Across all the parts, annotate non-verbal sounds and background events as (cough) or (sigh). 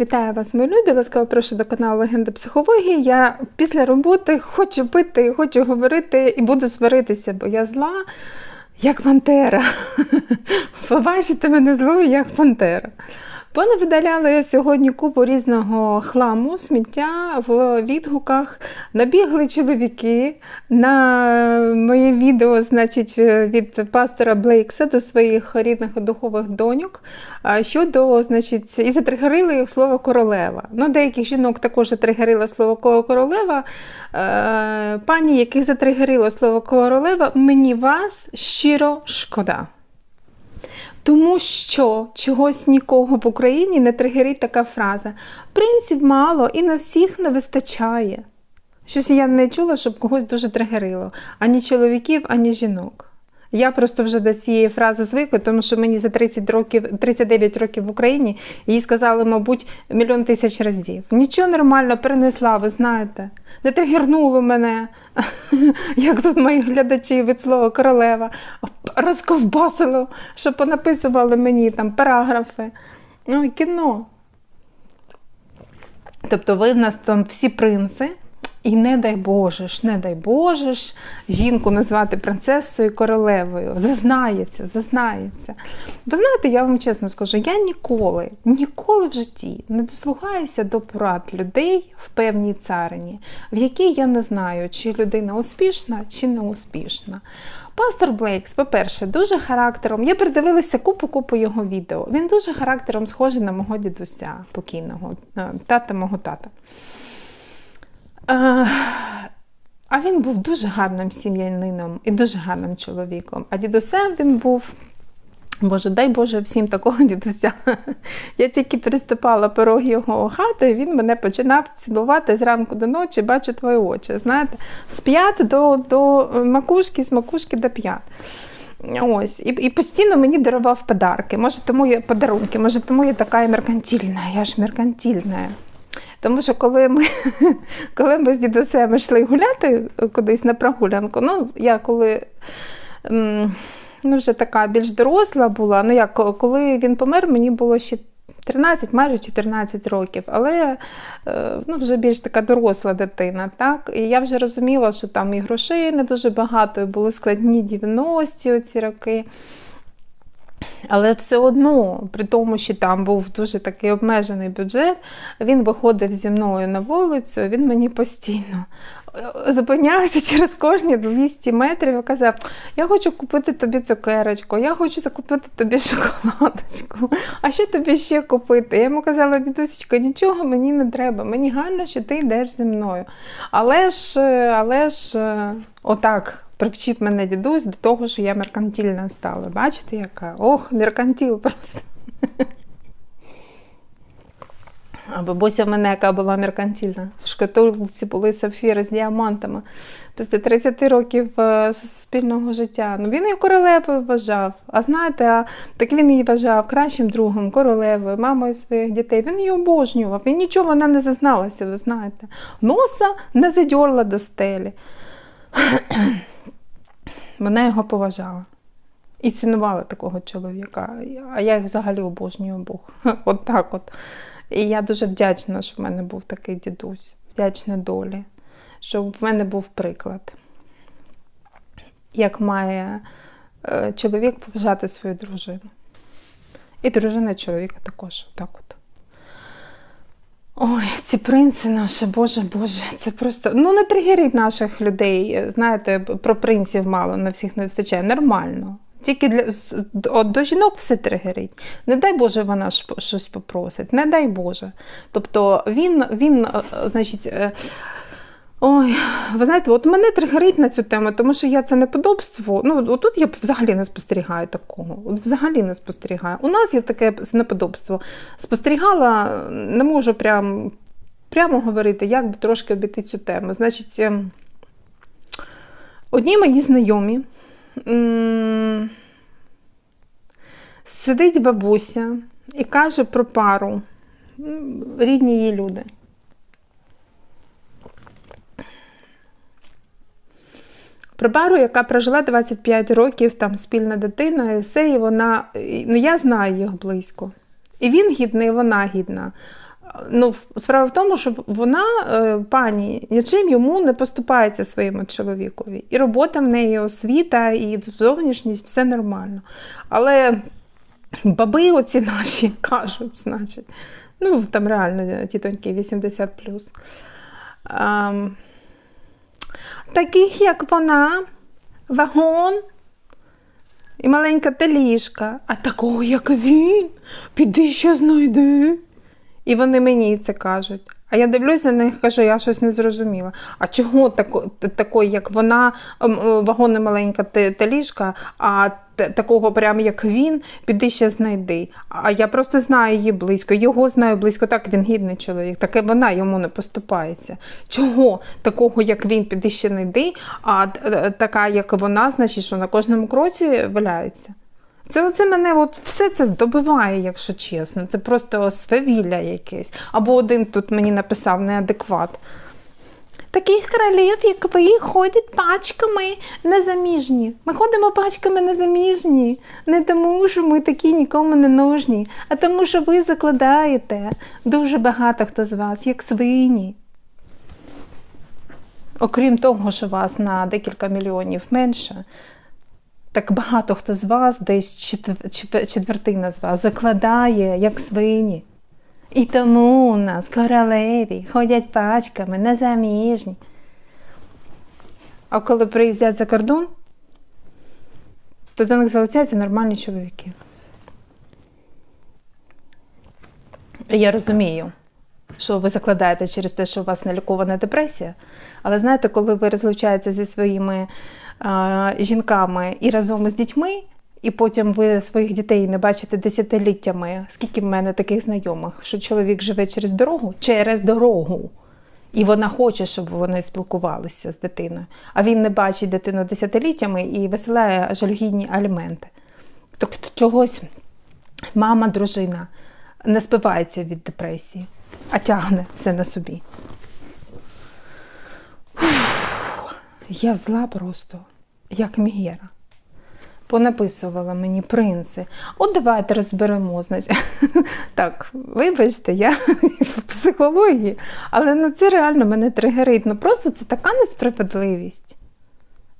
Вітаю вас, мої любі! Ласкаво прошу до каналу Легенда психології. Я після роботи хочу пити, хочу говорити і буду сваритися, бо я зла, як пантера. (laughs) Побачите мене злою, як пантера. Понавидаляла я сьогодні купу різного хламу, сміття в відгуках. Набігли чоловіки на моє відео, значить, від пастора Блейкса до своїх рідних духових доньок. Щодо, значить, і затригерили їх слово королева. Ну, Деяких жінок також затригерило слово королева. Пані, яких затригерило слово королева, мені вас щиро шкода. Тому що чогось нікого в Україні не тригерить така фраза. Принців мало і на всіх не вистачає. Щось я не чула, щоб когось дуже тригерило. Ані чоловіків, ані жінок. Я просто вже до цієї фрази звикла, тому що мені за 30 років, 39 років в Україні їй сказали, мабуть, мільйон тисяч разів. Нічого нормально перенесла, ви знаєте. Не тригернуло мене, (laughs) як тут мої глядачі від слова королева, розковбасило, що понаписували мені там параграфи. Ну, кіно. Тобто ви в нас там всі принци. І не дай Боже ж, не дай Боже ж, жінку назвати принцесою королевою. Зазнається, зазнається. Ви знаєте, я вам чесно скажу, я ніколи, ніколи в житті не дослухаюся до порад людей в певній царині, в якій я не знаю, чи людина успішна, чи не успішна. Пастор Блейкс, по-перше, дуже характером. Я передивилася купу-купу його відео. Він дуже характером схожий на мого дідуся покійного, е, тата мого тата. А він був дуже гарним сім'янином і дуже гарним чоловіком. А дідусем він був. Боже, дай Боже всім такого (laughs) дідуся. Я тільки переступала порог його хати, і він мене починав цілувати зранку до ночі, бачу твої очі. Знаєте, з п'ят до до макушки, з макушки до п'ят. Ось, І і постійно мені дарував подарки. Може, тому я подарунки, може, тому я така меркантильна, я ж меркантильна. Тому що коли ми (laughs) коли ми з дідусем йшли гуляти кудись на прогулянку, ну я коли ну, вже така більш доросла була, ну як коли він помер, мені було ще 13, майже 14 років, але е, ну, вже більш така доросла дитина. так, І я вже розуміла, що там і грошей не дуже багато, і були складні 90-ті оці роки. Але все одно, при тому, що там був дуже такий обмежений бюджет, він виходив зі мною на вулицю, він мені постійно е, зупинявся через кожні 200 метрів і казав: Я хочу купити тобі цукерочку, я хочу купити тобі шоколадочку. А що тобі ще купити? Я йому казала, дідусечка, нічого мені не треба. Мені гарно, що ти йдеш зі мною. Але ж, е, але ж, е, отак привчив мене дідусь до того, що я меркантильна стала. Бачите, яка? Ох, меркантил просто. А бабуся в мене, яка була меркантильна. В шкатулці були сапфіри з діамантами. Після 30 років е, спільного життя. Ну, Він її королевою вважав. А знаєте, а так він її вважав кращим другом, королевою, мамою своїх дітей. Він її обожнював. І нічого вона не зазналася, ви знаєте. Носа не задьорла до стелі. Вона його поважала і цінувала такого чоловіка. А я їх взагалі обожнюю Бог. (laughs) От так от. І я дуже вдячна, що в мене був такий дідусь, вдячна долі, що в мене був приклад, як має е, чоловік поважати свою дружину. І дружина чоловіка також. так от. Ой, ці принци наші, Боже Боже, це просто ну не тригерить наших людей. Знаєте, про принців мало на всіх не вистачає. Нормально. Тільки для от, до жінок все тригерить. Не дай Боже, вона щось попросить, не дай Боже. Тобто він, він е, значить. Ой, ви знаєте, от мене тригерить на цю тему, тому що я це неподобство. Ну, отут я взагалі не спостерігаю такого. От взагалі не спостерігаю. У нас є таке неподобство. Спостерігала, не можу прям, прямо говорити, як би трошки обійти цю тему. Значить, ем, одні мої знайомі сидить бабуся і каже про пару, рідні її люди. Про пару, яка прожила 25 років, там спільна дитина, есе, і вона, ну я знаю їх близько. І він гідний, і вона гідна. Ну, справа в тому, що вона, е, пані, нічим йому не поступається своєму чоловікові. І робота в неї, освіта, і зовнішність все нормально. Але баби оці наші (laughs) кажуть, значить, ну, там реально тітоньки 80. Ем, таких, як вона, вагон і маленька теліжка, а такого, як він, піди ще знайди. І вони мені це кажуть. А я дивлюся на них кажу, я щось не зрозуміла. А чого тако, такої, як вона, вагонна маленька теліжка, а такого, прям як він, піди ще знайди. А я просто знаю її близько, його знаю близько, так він гідний чоловік, так і вона йому не поступається. Чого такого, як він, піди ще знайди, а така, як вона, значить, що на кожному кроці валяється. Це оце мене от все це добиває, якщо чесно. Це просто свавілля якесь. Або один тут мені написав неадекват. Таких королів, як ви, ходять пачками незаміжні. Ми ходимо пачками незаміжні. Не тому, що ми такі нікому не нужні, а тому, що ви закладаєте дуже багато хто з вас, як свині. Окрім того, що вас на декілька мільйонів менше, так багато хто з вас, десь четвертина з вас, закладає, як свині. І тому у нас королеві ходять пачками, незаміжні. А коли приїздять за кордон, то до них залицяються нормальні чоловіки. Я розумію, що ви закладаєте через те, що у вас нелікована депресія, але знаєте, коли ви розлучаєтеся зі своїми жінками і разом із дітьми, і потім ви своїх дітей не бачите десятиліттями. Скільки в мене таких знайомих, що чоловік живе через дорогу, через дорогу. І вона хоче, щоб вони спілкувалися з дитиною. А він не бачить дитину десятиліттями і висилає жалюгідні аліменти. Тобто чогось мама, дружина не спивається від депресії, а тягне все на собі. Я зла просто, як Мігера. Понаписувала мені принци. От давайте розберемо. (laughs) Так, вибачте, я (laughs) в психології, але ну, це реально мене тригерить. Ну просто це така несправедливість.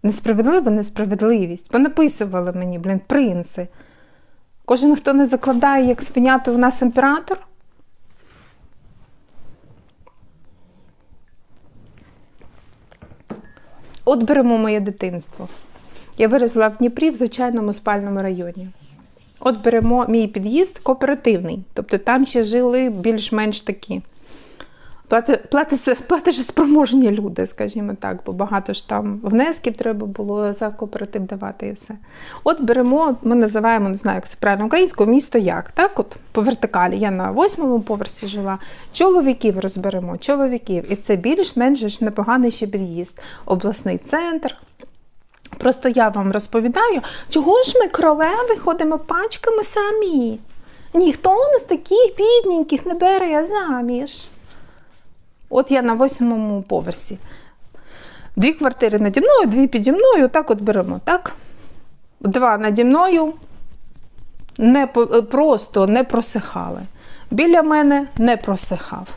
Несправедлива несправедливість. Понаписували мені, блін, принци. Кожен, хто не закладає, як свинято у нас імператор. От беремо моє дитинство. Я виросла в Дніпрі в звичайному спальному районі. От беремо мій під'їзд кооперативний, тобто там ще жили більш-менш такі платежеспроможні люди, скажімо так, бо багато ж там внесків треба було за кооператив давати і все. От беремо, ми називаємо, не знаю, як це правильно українською, місто як. Так, от по вертикалі. Я на восьмому поверсі жила. Чоловіків розберемо, чоловіків. І це більш-менш непоганий ще під'їзд, обласний центр. Просто я вам розповідаю, чого ж ми королеви ходимо пачками самі. Ніхто у нас таких бідненьких не бере заміж. От я на восьмому поверсі. Дві квартири наді мною, дві піді мною, так от беремо. так? Два наді мною не, просто не просихали. Біля мене не просихав.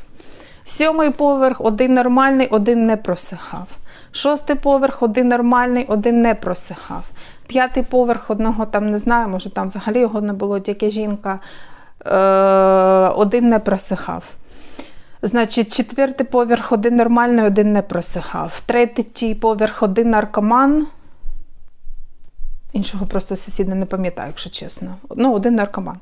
Сьомий поверх, один нормальний, один не просихав. Шостий поверх, один нормальний, один не просихав. П'ятий поверх одного там не знаю, може там взагалі його не було, тільки жінка, е, один не просихав. Значить, четвертий поверх один нормальний, один не просихав. Третій поверх один наркоман. Іншого просто сусіда не пам'ятаю, якщо чесно. Ну, один наркоман.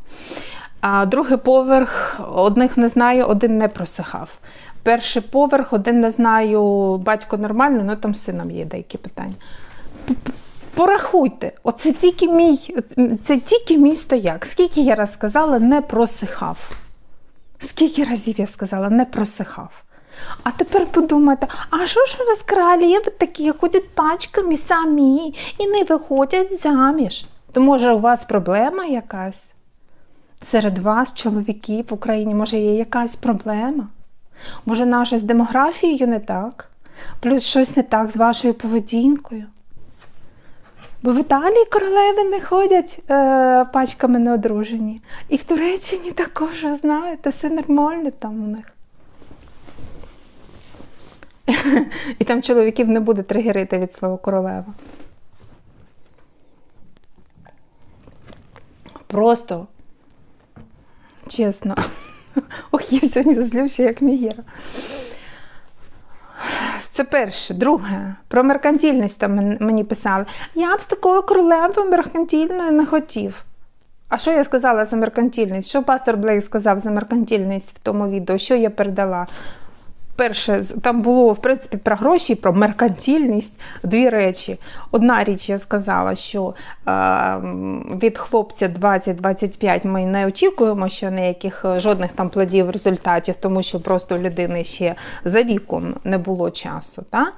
А другий поверх одних не знаю, один не просихав. Перший поверх, один не знаю, батько нормальний, ну там з сином є деякі питання. Порахуйте, оце тільки мій це тільки мій стояк. Скільки я раз сказала, не просихав. Скільки разів я сказала, не просихав. А тепер подумайте, а що ж у вас королеви такі ходять пачками самі і не виходять заміж? То може у вас проблема якась? Серед вас, чоловіків в Україні, може, є якась проблема? Може, наша з демографією не так? Плюс щось не так з вашою поведінкою? Бо в Італії королеви не ходять е, пачками неодружені. І в Туреччині також, знаєте, все нормально там у них. І там чоловіків не буде тригерити від слова королева. Просто чесно. Ох, я сьогодні злюся, як Мігіра. Це перше. Друге, про меркантильність там мені писали. Я б з такою королевою меркантильною не хотів. А що я сказала за меркантильність? Що пастор Блейк сказав за меркантильність в тому відео? Що я передала? Перше, там було в принципі про гроші, про меркантильність дві речі. Одна річ я сказала, що е, від хлопця 20-25 ми не очікуємо, що ніяких е, жодних там плодів результатів, тому що просто у людини ще за віком не було часу. Та?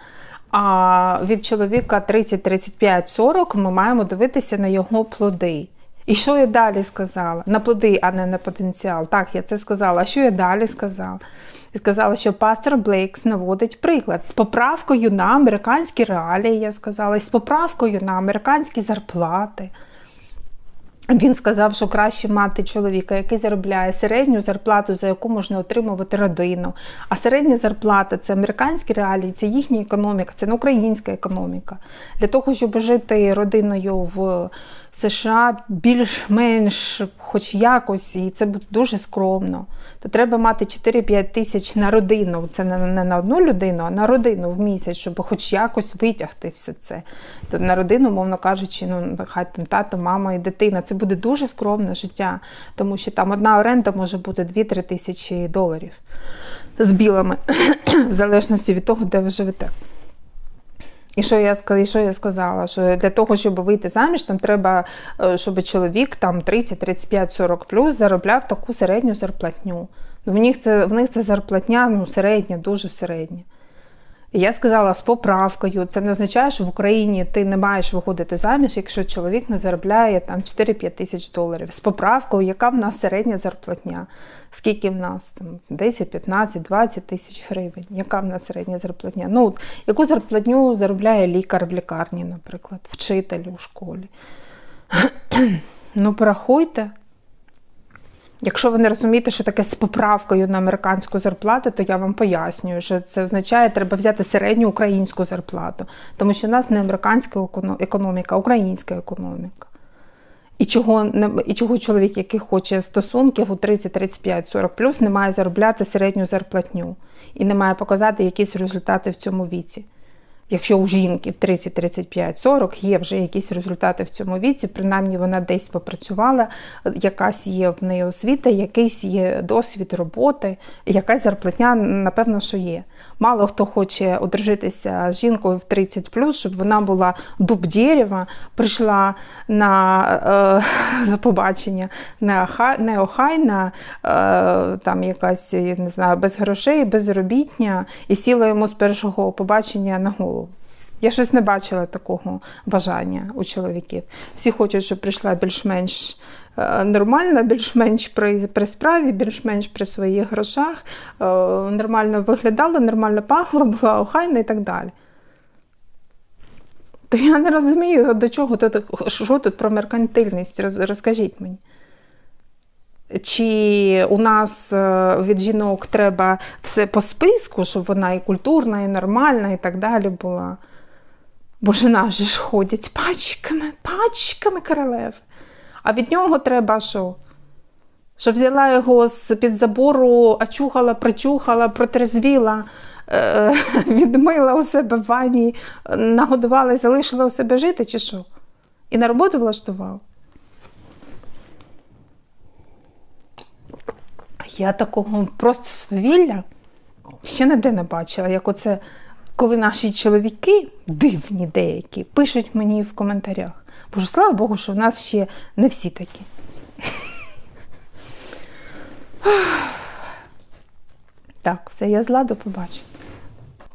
А від чоловіка 30, 35, 40 ми маємо дивитися на його плоди. І що я далі сказала? На плоди, а не на потенціал. Так, я це сказала. А що я далі сказала? Я сказала, що пастор Блейкс наводить приклад з поправкою на американські реалії, я сказала, і з поправкою на американські зарплати. Він сказав, що краще мати чоловіка, який заробляє середню зарплату, за яку можна отримувати родину. А середня зарплата це американські реалії, це їхня економіка, це не українська економіка. Для того, щоб жити родиною в США більш-менш хоч якось, і це буде дуже скромно, то треба мати 4-5 тисяч на родину. Це не на одну людину, а на родину в місяць, щоб хоч якось витягти все це. То на родину, мовно кажучи, ну хай там тато, мама і дитина. Це буде дуже скромне життя, тому що там одна оренда може бути 2-3 тисячі доларів з білими, (clears throat) в залежності від того, де ви живете. І що я і що я сказала? Що для того, щоб вийти заміж, там треба, е, щоб чоловік там 30, 35, 40 плюс заробляв таку середню зарплатню. В них це в них це зарплатня ну, середня, дуже середня. Я сказала з поправкою, це не означає, що в Україні ти не маєш виходити заміж, якщо чоловік не заробляє там 4-5 тисяч доларів. З поправкою, яка в нас середня зарплатня? Скільки в нас там 10, 15, 20 тисяч гривень? Яка в нас середня зарплатня? Ну, от, яку зарплатню заробляє лікар в лікарні, наприклад, вчитель у школі? (clears throat) ну, порахуйте. Якщо ви не розумієте, що таке з поправкою на американську зарплату, то я вам пояснюю, що це означає, треба взяти середню українську зарплату, тому що в нас не американська економіка, а українська економіка. І чого, і чого чоловік, який хоче стосунків у 30, 35, 40 плюс, не має заробляти середню зарплатню і не має показати якісь результати в цьому віці. Якщо у жінки в 30, 35, 40 є вже якісь результати в цьому віці, принаймні вона десь попрацювала, якась є в неї освіта, якийсь є досвід роботи, якась зарплатня, напевно, що є. Мало хто хоче одружитися з жінкою в 30 щоб вона була дуб дерева, прийшла на е, (laughs) побачення не, оха, не охайна, е, там якась, я не знаю, без грошей, безробітня, і сіла йому з першого побачення на голову. Я щось не бачила такого бажання у чоловіків. Всі хочуть, щоб прийшла більш-менш нормально, більш-менш при, при справі, більш-менш при своїх грошах, е, нормально виглядала, нормально пахла, була охайна і так далі. То я не розумію, до чого тут, що тут про меркантильність, розкажіть мені. Чи у нас е, від жінок треба все по списку, щоб вона і культурна, і нормальна, і так далі була? Бо ж нас же ж ходять пачками, пачками королев. А від нього треба що? Щоб взяла його з під забору, очухала, причухала, протрезвіла, е, (laughs) відмила у себе в ванні, нагодувала і залишила у себе жити, чи що? І на роботу влаштував? Я такого просто свавілля ще ніде не бачила, як оце, коли наші чоловіки, дивні деякі, пишуть мені в коментарях. Боже, слава Богу, що в нас ще не всі такі. Так, все, я зла, до побачення.